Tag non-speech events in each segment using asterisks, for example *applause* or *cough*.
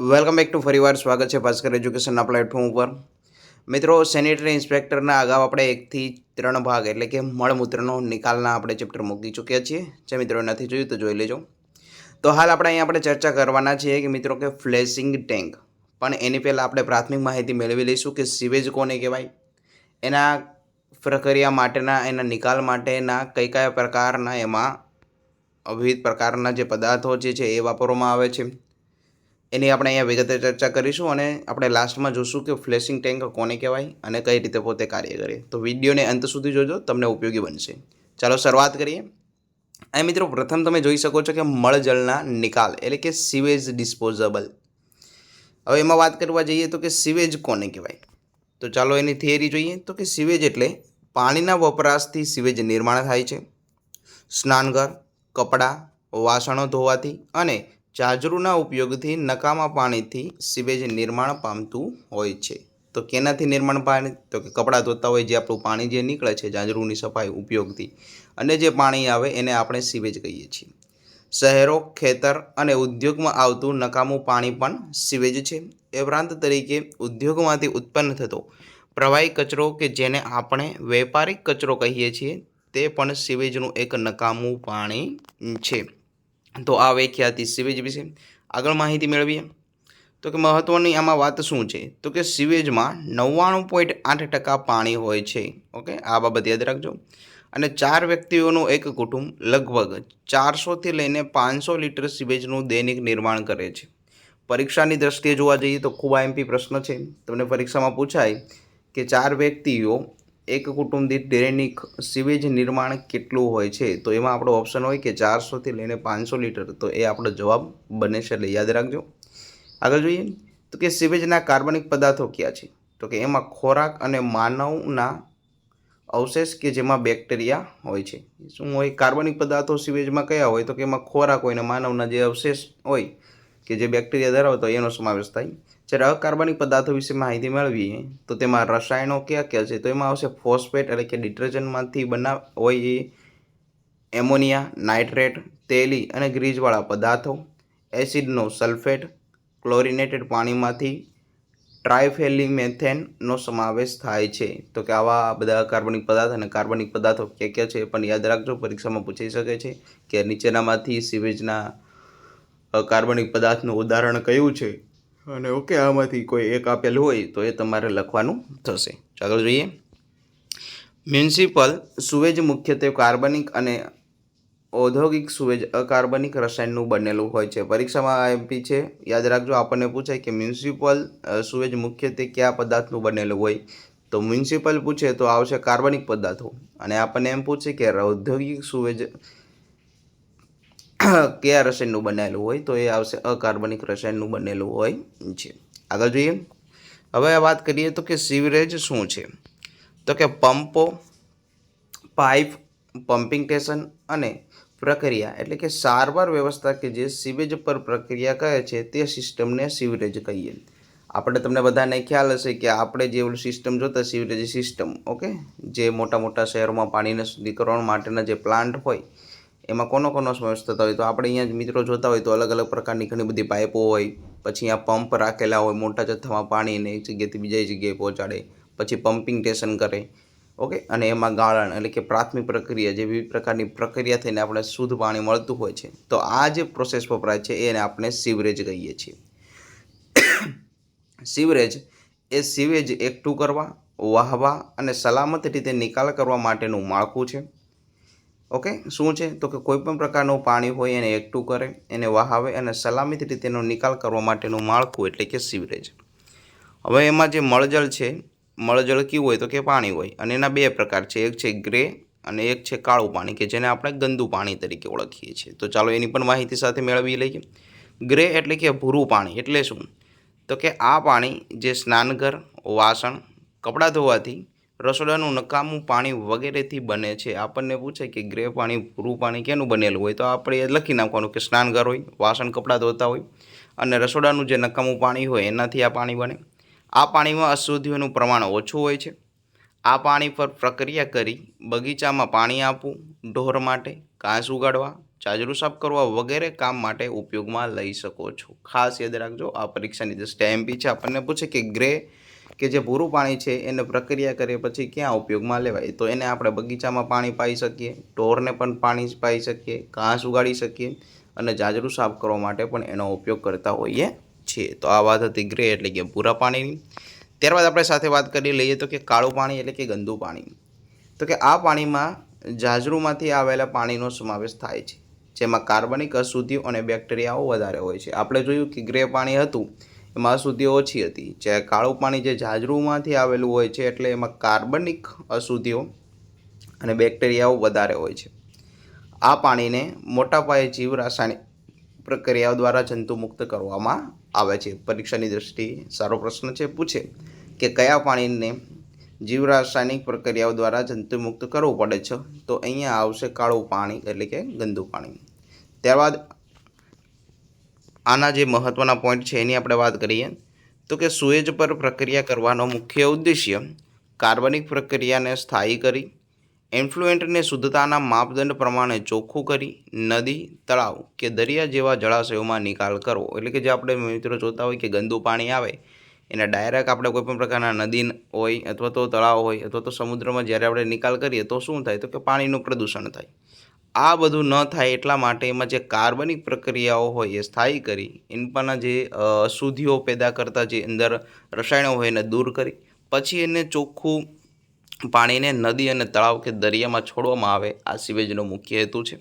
Welcome back to ફરીવાર સ્વાગત છે ભાસ્કર એજ્યુકેશનના પ્લેટફોર્મ ઉપર. મિત્રો સેનિટરી ઇન્સ્પેક્ટરના અગાઉ આપણે એકથી ત્રણ ભાગ એટલે કે મળમૂત્રનો નિકાલના આપણે ચેપ્ટર મૂકી ચૂક્યા છીએ. જે મિત્રો નથી જોયું તો જોઈ લેજો. તો હાલ આપણે અહીંયા આપણે ચર્ચા કરવાના છીએ કે મિત્રો કે ફ્લેશિંગ ટેન્ક પણ એની પહેલાં આપણે પ્રાથમિક માહિતી મેળવી લઈશું કે સિવેજ કોને કહેવાય? એના પ્રક્રિયા માટેના, એના નિકાલ માટેના કઈ કયા પ્રકારના એમાં વિવિધ પ્રકારના જે પદાર્થો જે છે એ વાપરવામાં આવે છે? એની આપણે અહીંયા વિગતે ચર્ચા કરીશું અને આપણે લાસ્ટમાં જોશું કે ફ્લેશિંગ ટેન્ક કોને કહેવાય અને કઈ રીતે પોતે કાર્ય કરે. તો વિડીયોને અંત સુધી જોજો, તમને ઉપયોગી બનશે. ચાલો શરૂઆત કરીએ. અહીં મિત્રો પ્રથમ તમે જોઈ શકો છો કે મળજળના નિકાલ, એટલે કે સિવેજ ડિસ્પોઝેબલ હવે એમાં વાત કરવા જઈએ તો કે સિવેજ કોને કહેવાય? તો ચાલો એની થિયરી જોઈએ. તો કે સિવેજ એટલે પાણીના વપરાશથી સિવેજ નિર્માણ થાય છે. સ્નાનઘર, કપડાં, વાસણો ધોવાથી અને ચાજરૂના ઉપયોગથી નકામા પાણીથી સિવેજ નિર્માણ પામતું હોય છે. તો કેનાથી નિર્માણ પાણી? તો કે કપડાં ધોતા હોય જે આપણું પાણી જે નીકળે છે જાજરૂની સફાઈ ઉપયોગથી. અને જે પાણી આવે એને આપણે સિવેજ કહીએ છીએ. શહેરો, ખેતર અને ઉદ્યોગમાં આવતું નકામું પાણી પણ સિવેજ છે. એ ઉપરાંત તરીકે ઉદ્યોગમાંથી ઉત્પન્ન થતો પ્રવાહી કચરો કે જેને આપણે વેપારિક કચરો કહીએ છીએ, તે પણ સિવેજનું એક નકામું પાણી છે. તો આ વ્યાખ્યાથી સિવેજ વિશે. આગળ માહિતી મેળવીએ. તો કે મહત્ત્વની આમાં વાત શું છે? તો કે સિવેજમાં નવ્વાણું પોઈન્ટ આઠ ટકા પાણી હોય છે. ઓકે? આ બાબત યાદ રાખજો. અને ચાર વ્યક્તિઓનું એક કુટુંબ લગભગ ચારસોથી લઈને પાંચસો લીટર સિવેજનું દૈનિક નિર્માણ કરે છે. પરીક્ષાની દ્રષ્ટિએ જોવા જઈએ તો ખૂબ આઈએમપી પ્રશ્ન છે. તમને પરીક્ષામાં પૂછાય કે ચાર વ્યક્તિઓ એક કુટુંબ દીઠ ડેરીની સિવેજ નિર્માણ કેટલું હોય છે? તો એમાં આપણો ઓપ્શન હોય કે ચારસોથી લઈને પાંચસો લીટર. તો એ આપણો જવાબ બને છે. એટલે યાદ રાખજો. આગળ જોઈએ. તો કે સિવેજના કાર્બનિક પદાર્થો કયા છે? તો કે એમાં ખોરાક અને માનવના અવશેષ કે જેમાં બેક્ટેરિયા હોય છે. શું હોય? કાર્બનિક પદાર્થો સિવેજમાં કયા હોય? તો કે એમાં ખોરાક હોય અને માનવના જે અવશેષ હોય કે જે બેક્ટેરિયા ધરાવતો એનો સમાવેશ થાય. જ્યારે અકાર્બનિક પદાર્થો વિશે માહિતી મેળવીએ, તો તેમાં રસાયણો કયા કયા છે? તો એમાં આવશે ફોસ્ફેટ એટલે કે ડિટર્જન્ટમાંથી બનાવ હોય એ એમોનિયા, નાઇટ્રેટ, તેલી અને ગ્રીજવાળા પદાર્થો, એસિડનો સલ્ફેટ, ક્લોરિનેટેડ પાણીમાંથી ટ્રાયફેલિમેથેનનો સમાવેશ થાય છે. તો કે આવા બધા કાર્બનિક પદાર્થ અને કાર્બનિક પદાર્થો ક્યાં ક્યાં છે પણ યાદ રાખજો. પરીક્ષામાં પૂછી શકે છે કે નીચેનામાંથી સિવેજના કાર્બનિક પદાર્થનું ઉદાહરણ કયું છે? અને ઓકે, આમાંથી કોઈ એક આપેલું હોય તો એ તમારે લખવાનું થશે. આગળ જોઈએ. મ્યુનિસિપલ સુવેજ મુખ્યત્વે કાર્બનિક અને ઔદ્યોગિક સુવેજ અકાર્બનિક રસાયણનું બનેલું હોય છે. પરીક્ષામાં એમપી છે. યાદ રાખજો, આપણને પૂછાય કે મ્યુનિસિપલ સુવેજ મુખ્યત્વે કયા પદાર્થનું બનેલું હોય. તો મ્યુનિસિપલ પૂછે તો આવશે કાર્બનિક પદાર્થો. અને આપણને એમ પૂછે કે ઔદ્યોગિક સુવેજ *clears throat* કયા રસાયણનું બનેલું હોય તો એ આવશે અકાર્બનિક રસાયણનું બનેલું હોય છે. આગળ જોઈએ. હવે વાત કરીએ તો કે સિવરેજ શું છે? તો કે પંપો, પાઇપ, પમ્પિંગ સ્ટેશન અને પ્રક્રિયા એટલે કે સારવાર વ્યવસ્થા કે જે સિવેજ પર પ્રક્રિયા કહે છે તે સિસ્ટમને સિવરેજ કહીએ. આપણે તમને બધાને ખ્યાલ હશે કે આપણે જે સિસ્ટમ જોતા સિવરેજ સિસ્ટમ, ઓકે? જે મોટા મોટા શહેરોમાં પાણીને શુદ્ધિકરણ માટેના જે પ્લાન્ટ હોય એમાં કોનો કોનો સમાવેશ થતા હોય તો આપણે અહીંયા મિત્રો જોતા હોય તો અલગ અલગ પ્રકારની ઘણી બધી પાઇપો હોય, પછી આ પંપ રાખેલા હોય મોટા જથ્થામાં પાણીને એક જગ્યાએથી બીજી જગ્યાએ પહોંચાડે, પછી પમ્પિંગ સ્ટેશન કરે, ઓકે? અને એમાં ગાળણ એટલે કે પ્રાથમિક પ્રક્રિયા જે વિવિધ પ્રકારની પ્રક્રિયા થઈને આપણે શુદ્ધ પાણી મળતું હોય છે. તો આ જે પ્રોસેસ વપરાય છે એને આપણે સિવરેજ કહીએ છીએ. સિવરેજ એ સિવેજ એકઠું કરવા, વાહવા અને સલામત રીતે નિકાલ કરવા માટેનું માળખું છે. ઓકે? શું છે? તો કે કોઈપણ પ્રકારનું પાણી હોય એને એકઠું કરે, એને વહાવે અને સલામિત રીતે એનો નિકાલ કરવા માટેનું માળખું એટલે કે સીવરેજ. હવે એમાં જે મળજળ છે મળજળ કયું હોય તો કે પાણી હોય અને એના બે પ્રકાર છે. એક છે ગ્રે અને એક છે કાળું પાણી કે જેને આપણે ગંદુ પાણી તરીકે ઓળખીએ છીએ. તો ચાલો એની પણ માહિતી સાથે મેળવી લઈએ. ગ્રે એટલે કે ભૂરું પાણી એટલે શું? તો કે આ પાણી જે સ્નાનઘર, વાસણ, કપડાં ધોવાથી રસોડાનું નકામું પાણી વગેરેથી બને છે. આપણને પૂછે કે ગ્રે પાણી ભૂરું પાણી કેનું બનેલું હોય? તો આપણે એ લખી નાખવાનું કે સ્નાનઘર હોય, વાસણ, કપડાં ધોતા હોય અને રસોડાનું જે નકામું પાણી હોય એનાથી આ પાણી બને. આ પાણીમાં અશુદ્ધિઓનું પ્રમાણ ઓછું હોય છે. આ પાણી પર પ્રક્રિયા કરી બગીચામાં પાણી આપવું, ઢોર માટે ઘાસ ઉગાડવા, ચાજરું સાફ કરવા વગેરે કામ માટે ઉપયોગમાં લઈ શકો છો. ખાસ યાદ રાખજો, આ પરીક્ષાની જે સ્ટેમ્પી છે, આપણને પૂછે કે ગ્રે કે જે ભૂરું પાણી છે એને પ્રક્રિયા કરીએ પછી ક્યાં ઉપયોગમાં લેવાય? તો એને આપણે બગીચામાં પાણી પાઈ શકીએ, ઢોરને પણ પાણી પાઈ શકીએ, ઘાસ ઉગાડી શકીએ અને જાજરું સાફ કરવા માટે પણ એનો ઉપયોગ કરતા હોઈએ છીએ. તો આ વાત હતી ગ્રે એટલે કે ભૂરા પાણીની. ત્યારબાદ આપણે સાથે વાત કરી લઈએ તો કે કાળું પાણી એટલે કે ગંદુ પાણી. તો કે આ પાણીમાં જાજરૂમાંથી આવેલા પાણીનો સમાવેશ થાય છે. જેમાં કાર્બનિક અશુદ્ધિઓ અને બેક્ટેરિયાઓ વધારે હોય છે. આપણે જોયું કે ગ્રે પાણી હતું એમાં અશુદ્ધિઓ ઓછી હતી. જે કાળું પાણી જે જાજરૂમાંથી આવેલું હોય છે, એટલે એમાં કાર્બનિક અશુદ્ધિઓ અને બેક્ટેરિયાઓ વધારે હોય છે. આ પાણીને મોટા પાયે જીવ રાસાયણિક પ્રક્રિયાઓ દ્વારા જંતુમુક્ત કરવામાં આવે છે. પરીક્ષાની દ્રષ્ટિએ સારો પ્રશ્ન છે. પૂછે કે કયા પાણીને જીવ રાસાયણિક પ્રક્રિયાઓ દ્વારા જંતુમુક્ત કરવું પડે છે? તો અહીંયા આવશે કાળું પાણી એટલે કે ગંદુ પાણી. ત્યારબાદ આના જે મહત્ત્વના પોઈન્ટ છે એની આપણે વાત કરીએ, તો કે સુએજ પર પ્રક્રિયા કરવાનો મુખ્ય ઉદ્દેશ્ય કાર્બનિક પ્રક્રિયાને સ્થાયી કરી ઇન્ફ્લુએન્ટને શુદ્ધતાના માપદંડ પ્રમાણે ચોખ્ખું કરી, નદી, તળાવ કે દરિયા જેવા જળાશયોમાં નિકાલ કરવો. એટલે કે જે આપણે મિત્રો જોતા હોય કે ગંદુ પાણી આવે, એને ડાયરેક્ટ આપણે કોઈપણ પ્રકારના નદી હોય અથવા તો તળાવ હોય અથવા તો સમુદ્રમાં જ્યારે આપણે નિકાલ કરીએ તો શું થાય? તો કે પાણીનું પ્રદૂષણ થાય. આ બધું ન થાય એટલા માટે એમાં જે કાર્બનિક પ્રક્રિયાઓ હોય એ સ્થાયી કરી, એના જે અશુદ્ધિઓ પેદા કરતા જે અંદર રસાયણો હોય એને દૂર કરી, પછી એને ચોખ્ખું પાણીને નદી અને તળાવ કે દરિયામાં છોડવામાં આવે, આ સિવેજનો મુખ્ય હેતુ છે.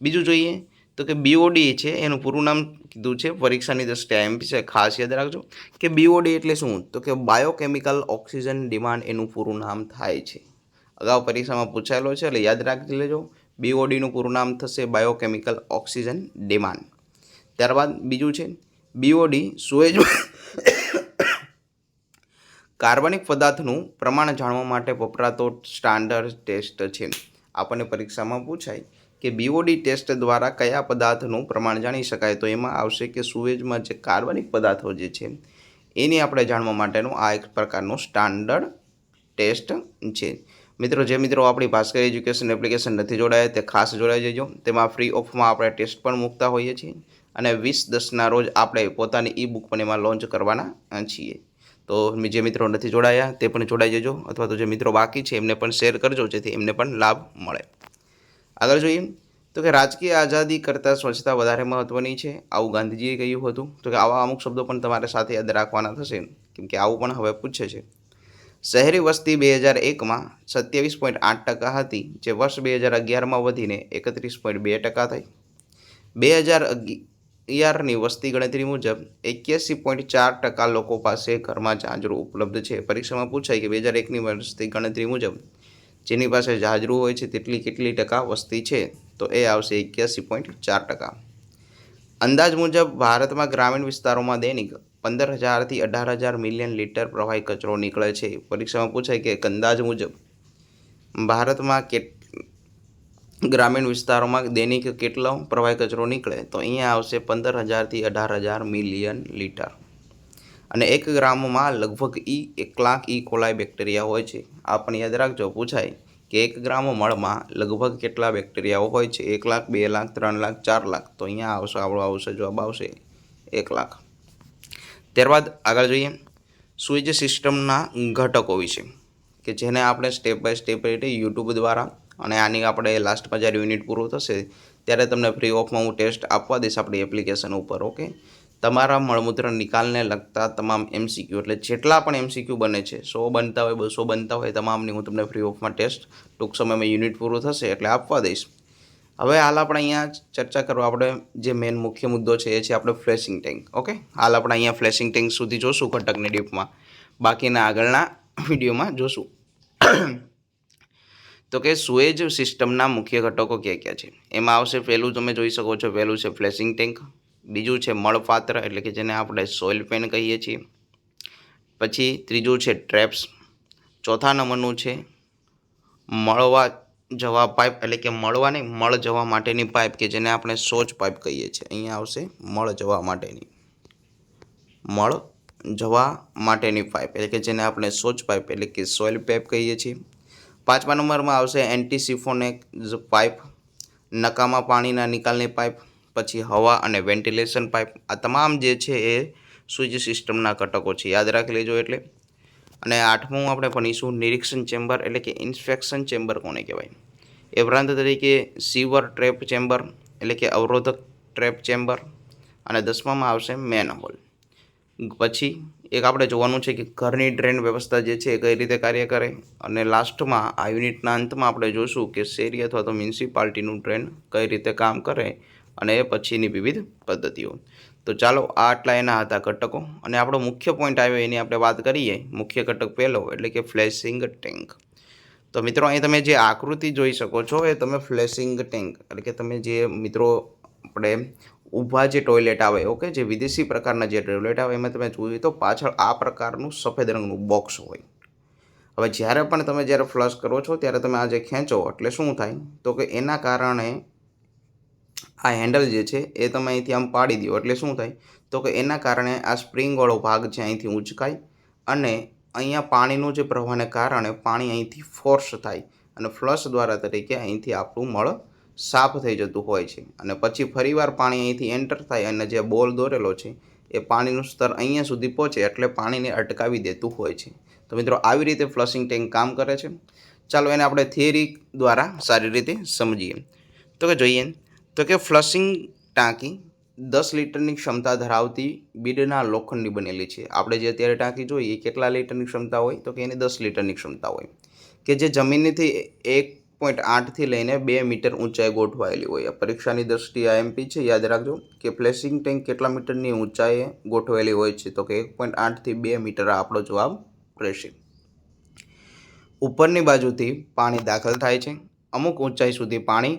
બીજું જોઈએ તો કે બીઓડી છે, એનું પૂરું નામ કીધું છે, પરીક્ષાની દ્રષ્ટિએ એમપી છે, ખાસ યાદ રાખજો, કે બીઓડી એટલે શું? તો કે બાયોકેમિકલ ઓક્સિજન ડિમાન્ડ એનું પૂરું નામ થાય છે. અગાઉ પરીક્ષામાં પૂછાયેલો છે, એટલે યાદ રાખી લેજો. બીઓડીનું પૂરું નામ થશે બાયોકેમિકલ ઓક્સિજન ડિમાન્ડ. ત્યારબાદ બીજું છે, બીઓડી સુએજ કાર્બનિક પદાર્થનું પ્રમાણ જાણવા માટે વપરાતો સ્ટાન્ડર્ડ ટેસ્ટ છે. આપણને પરીક્ષામાં પૂછાય કે બીઓડી ટેસ્ટ દ્વારા કયા પદાર્થનું પ્રમાણ જાણી શકાય? તો એમાં આવશે કે સુએજમાં જે કાર્બનિક પદાર્થો જે છે, એની આપણે જાણવા માટેનું આ એક પ્રકારનું સ્ટાન્ડર્ડ ટેસ્ટ છે. મિત્રો, જે મિત્રો આપણી ભાસ્કર એજ્યુકેશન એપ્લિકેશન નથી જોડાયા, તે ખાસ જોડાઈ જજો. તેમાં ફ્રી ઓફમાં આપણે ટેસ્ટ પણ મૂકતા હોઈએ છીએ અને વીસ દસના રોજ આપણે પોતાની ઈ બુક પણ એમાં લોન્ચ કરવાના છીએ. તો જે મિત્રો નથી જોડાયા, તે પણ જોડાઈ જજો અથવા તો જે મિત્રો બાકી છે, એમને પણ શેર કરજો, જેથી એમને પણ લાભ મળે. આગળ જોઈએ, તો કે રાજકીય આઝાદી કરતાં સ્વચ્છતા વધારે મહત્ત્વની છે. આવું ગાંધીજીએ કહ્યું હતું. તો કે આવા અમુક શબ્દો પણ તમારે સાથે યાદ રાખવાના થશે. કેમ કે આવું પણ હવે પૂછે છે. શહેરી વસ્તી બે હજાર એકમાં સત્યાવીસ પોઈન્ટ આઠ ટકા હતી, જે વર્ષ બે હજાર અગિયારમાં વધીને એકત્રીસ પોઈન્ટ બે ટકા થઈ. બે હજાર અગિયારની વસ્તી ગણતરી મુજબ, એક્યાસી પોઈન્ટ ચાર ટકા લોકો પાસે ઘરમાં જાજરું ઉપલબ્ધ છે. પરીક્ષામાં પૂછાય કે બે હજાર એકની વસ્તી ગણતરી મુજબ, જેની પાસે જાજરું હોય છે, તેટલી કેટલી ટકા વસ્તી છે? તો એ આવશે એક્યાસી પોઈન્ટ ચાર ટકા. અંદાજ મુજબ, ભારતમાં ગ્રામીણ વિસ્તારોમાં દૈનિક પંદર હજારથી અઢાર હજાર મિલિયન લીટર પ્રવાહી કચરો નીકળે છે. પરીક્ષામાં પૂછાય કે અંદાજ મુજબ, ભારતમાં કે ગ્રામીણ વિસ્તારોમાં દૈનિક કેટલો પ્રવાહી કચરો નીકળે? તો અહીંયા આવશે પંદર હજારથી અઢાર હજાર મિલિયન લીટર. અને એક ગ્રામમાં લગભગ ઈ એક લાખ ઈ કોલાઈ બેક્ટેરિયા હોય છે. આ પણ યાદ રાખજો, પૂછાય કે એક ગ્રામ મળમાં લગભગ કેટલા બેક્ટેરિયાઓ હોય છે? એક લાખ, બે લાખ, ત્રણ લાખ, ચાર લાખ. તો અહીંયા આવશે આપણો આવશે, જવાબ આવશે એક લાખ. ત્યારબાદ આગળ જોઈએ. સ્વિચ સિસ્ટમના ઘટકો વિશે, કે જેને આપણે સ્ટેપ બાય સ્ટેપ રીતે યુટ્યુબ દ્વારા અને આની આપણે લાસ્ટમાં જ્યારે યુનિટ પૂરું થશે, ત્યારે તમને ફ્રી ઓફમાં હું ટેસ્ટ આપવા દઈશ આપણી એપ્લિકેશન ઉપર ઓકે તમારા મળમૂત્ર નિકાલને લગતા તમામ એમસીક્યુ એટલે જેટલા પણ એમસીક્યુ બને છે, સો બનતા હોય, બસો બનતા હોય, તમામની હું તમને ફ્રી ઓફમાં ટેસ્ટ ટૂંક સમયમાં યુનિટ પૂરું થશે, એટલે આપવા દઈશ. હવે હાલ આપણે અહીંયા ચર્ચા કરવા, આપણે જે મેઇન મુખ્ય મુદ્દો છે એ છે આપણે ફ્લેશિંગ ટેન્ક ઓકે હાલ આપણે અહીંયા ફ્લેશિંગ ટેન્ક સુધી જોશું ઘટકની ડીપમાં બાકીના આગળના વિડીયોમાં જોશું. તો કે સુએજ સિસ્ટમના મુખ્ય ઘટકો ક્યાં ક્યાં છે? એમાં આવશે પહેલું તમે જોઈ શકો છો, પહેલું છે ફ્લેશિંગ ટેન્ક બીજું છે મળપાત્ર, એટલે કે જેને આપણે સોઇલ પેન કહીએ છીએ. પછી ત્રીજું છે ટ્રેપ્સ ચોથા નંબરનું છે મળવા જવા પાઇપ એટલે કે મળવા નહીં, મળ જવા માટેની પાઇપ કે જેને આપણે સોચ પાઇપ કહીએ છીએ. અહીંયા આવશે મળ જવા માટેની. મળ જવા માટેની પાઇપ એટલે કે જેને આપણે સોચ પાઇપ એટલે કે સોઇલ પાઇપ કહીએ છીએ. પાંચમા નંબરમાં આવશે એન્ટી સિફોનેક પાઇપ, નકામા પાણીના નિકાલની પાઇપ, પછી હવા અને વેન્ટિલેશન પાઇપ. આ તમામ જે છે એ સ્વિચ સિસ્ટમના ઘટકો છે. યાદ રાખી લેજો એટલે અને આઠમું આપણે ભણીશું નિરીક્ષણ ચેમ્બર એટલે કે ઇન્સ્પેક્શન ચેમ્બર કોને કહેવાય? એ ઉપરાંત તરીકે સીવર ટ્રેપ ચેમ્બર એટલે કે અવરોધક ટ્રેપ ચેમ્બર અને દસમામાં આવશે મેન હોલ. પછી એક આપણે જોવાનું છે કે ઘરની ડ્રેન વ્યવસ્થા જે છે એ કઈ રીતે કાર્ય કરે અને લાસ્ટમાં આ યુનિટના અંતમાં આપણે જોશું કે શેરી અથવા તો મ્યુનિસિપાલિટીનું ડ્રેન કઈ રીતે કામ કરે અને એ પછીની વિવિધ પદ્ધતિઓ. તો ચાલો આ આટલા એના હતા ઘટકો અને આપણો મુખ્ય પોઈન્ટ આવ્યો એની આપણે વાત કરીએ. મુખ્ય ઘટક પહેલો એટલે કે ફ્લેશિંગ ટેન્ક તો મિત્રો, અહીં તમે જે આકૃતિ જોઈ શકો છો એ તમે ફ્લેશિંગ ટેન્ક એટલે કે તમે જે મિત્રો આપણે ઊભા જે ટોયલેટ આવે ઓકે જે વિદેશી પ્રકારના જે ટોયલેટ આવે એમાં તમે જોયું તો પાછળ આ પ્રકારનું સફેદ રંગનું બોક્સ હોય. હવે જ્યારે પણ તમે જ્યારે ફ્લશ કરો છો ત્યારે તમે આ જે ખેંચો એટલે શું થાય? તો કે એના કારણે આ હેન્ડલ જે છે એ તમે અહીંથી આમ પાડી દો. એટલે શું થાય? તો કે એના કારણે આ સ્પ્રિંગવાળો ભાગ છે અહીંથી ઊંચકાય અને અહીંયા પાણીનું જે પ્રવાહને કારણે પાણી અહીંથી ફોર્સ થાય અને ફ્લશ દ્વારા તરીકે અહીંથી આપણું મળ સાફ થઈ જતું હોય છે. અને પછી ફરીવાર પાણી અહીંથી એન્ટર થાય અને જે બોલ દોરેલો છે એ પાણીનું સ્તર અહીંયા સુધી પહોંચે એટલે પાણીને અટકાવી દેતું હોય છે. તો મિત્રો, આવી રીતે ફ્લશિંગ ટેન્ક કામ કરે છે. ચાલો એને આપણે થિયરી દ્વારા સારી રીતે સમજીએ. તો કે જોઈએ તો કે ફ્લશિંગ ટાંકી દસ લીટરની ક્ષમતા ધરાવતી બીડના લોખંડની બનેલી છે. આપણે જે અત્યારે ટાંકી જોઈએ, એ કેટલા લીટરની ક્ષમતા હોય? તો કે એની દસ લીટરની ક્ષમતા હોય. કે જે જમીનથી એક પોઈન્ટ આઠથી લઈને બે મીટર ઊંચાઈ ગોઠવાયેલી હોય. પરીક્ષાની દ્રષ્ટિએ આઈએમપી છે. યાદ રાખજો કે ફ્લેશિંગ ટેન્ક કેટલા મીટરની ઊંચાઈએ ગોઠવાયેલી હોય છે? તો કે એક પોઈન્ટ આઠથી બે મીટર આપણો જવાબ રહેશે. ઉપરની બાજુથી પાણી દાખલ થાય છે. અમુક ઊંચાઈ સુધી પાણી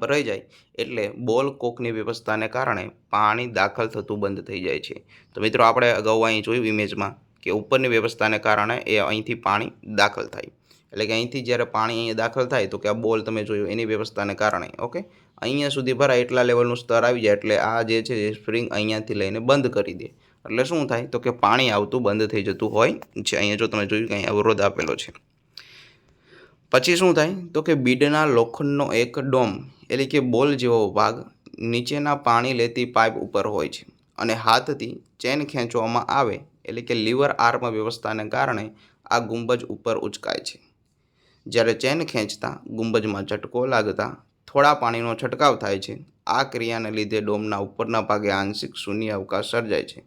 ભરાઈ જાય એટલે બોલ કોકની વ્યવસ્થાને કારણે પાણી દાખલ થતું બંધ થઈ જાય છે. તો મિત્રો આપણે અગાઉ અહીં જોયું ઇમેજમાં કે ઉપરની વ્યવસ્થાને કારણે એ અહીંથી પાણી દાખલ થાય. એટલે કે અહીંથી જ્યારે પાણી અહીંયા દાખલ થાય તો કે આ બોલ તમે જોયું એની વ્યવસ્થાને કારણે, ઓકે? અહીંયા સુધી ભરાય એટલા લેવલનું સ્તર આવી જાય એટલે આ જે છે સ્પ્રિંગ અહીંયાથી લઈને બંધ કરી દે. એટલે શું થાય તો કે પાણી આવતું બંધ થઈ જતું હોય છે. અહીંયા જો તમે જોયું કે અહીં અવરોધ આપેલો છે. પછી શું થાય? તો કે બીડના લોખંડનો એક ડોમ, એટલે કે બોલ જેવો ભાગ, નીચેના પાણી લેતી પાઇપ ઉપર હોય છે અને હાથથી ચેન ખેંચવામાં આવે, એટલે કે લીવર આર્મ વ્યવસ્થાને કારણે આ ગુંબજ ઉપર ઉચકાય છે. જ્યારે ચેન ખેંચતા, ગુંબજમાં ઝટકો લાગતા, થોડા પાણીનો છંટકાવ થાય છે, આ ક્રિયાને લીધે ડોમના ઉપરના ભાગે આંશિક શૂન્ય અવકાશ સર્જાય છે.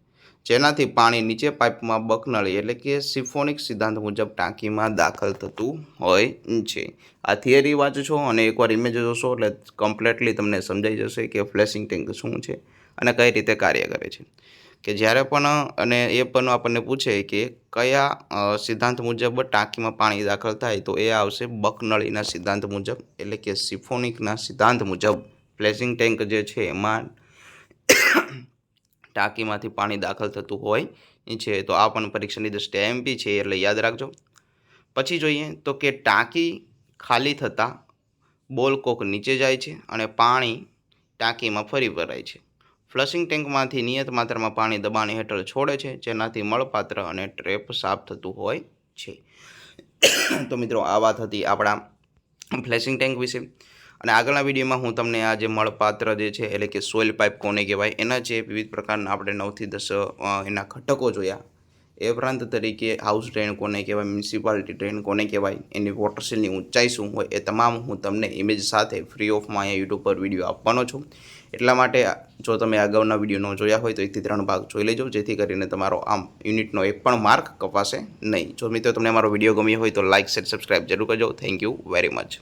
જેનાથી પાણી નીચે પાઇપમાં બકનળી એટલે કે સિફોનિક સિદ્ધાંત મુજબ ટાંકીમાં દાખલ થતું હોય છે. આ થિયરી છો અને એકવાર ઇમેજ જોશો એટલે કમ્પ્લેટલી તમને સમજાઈ જશે કે ફ્લેશિંગ ટેન્ક શું છે અને કઈ રીતે કાર્ય કરે છે. કે જ્યારે પણ અને એ પણ આપણને પૂછે કે કયા સિદ્ધાંત મુજબ ટાંકીમાં પાણી દાખલ થાય તો એ આવશે બકનળીના સિદ્ધાંત મુજબ એટલે કે સિફોનિકના સિદ્ધાંત મુજબ. ફ્લેશિંગ ટેન્ક જે છે એમાં ટાંકીમાંથી પાણી દાખલ થતું હોય છે, તો આ પણ પરીક્ષાની દ્રષ્ટિએ એમપી છે એટલે યાદ રાખજો. પછી જોઈએ તો કે ટાંકી ખાલી થતાં બોલ કોક નીચે જાય છે અને પાણી ટાંકીમાં ફરી ભરાય છે. ફ્લશિંગ ટેન્કમાંથી નિયત માત્રામાં પાણી દબાણ હેઠળ છોડે છે, જેનાથી મળપાત્ર અને ટ્રેપ સાફ થતું હોય છે. તો મિત્રો, આ વાત હતી આપણા ફ્લેશિંગ ટેન્ક વિશે. અને આગળના વિડીયોમાં હું તમને આ જે મળપાત્ર જે છે, એટલે કે સોઇલ પાઇપ કોને કહેવાય, એના જે વિવિધ પ્રકારના આપણે નવથી દસ એના ઘટકો જોયા. એ ઉપરાંત તરીકે હાઉસ ડ્રેન કોને કહેવાય મ્યુનિસિપાલિટી ડ્રેન કોને કહેવાય, એની વોટરસેલની ઊંચાઈ શું હોય, એ તમામ હું તમને ઇમેજ સાથે ફ્રી ઓફમાં અહીંયા યુટ્યુબ પર વીડિયો આપવાનો છું. એટલા માટે જો તમે અગાઉના વીડિયો ન જોયા હોય તો એકથી ત્રણ ભાગ જોઈ લેજો, જેથી કરીને તમારો આમ યુનિટનો એક પણ માર્ક કપાશે નહીં. જો મિત્રો તમને અમારો વીડિયો ગમ્યો હોય તો લાઇક શેર સબસ્ક્રાઈબ જરૂર કરજો. Thank you very much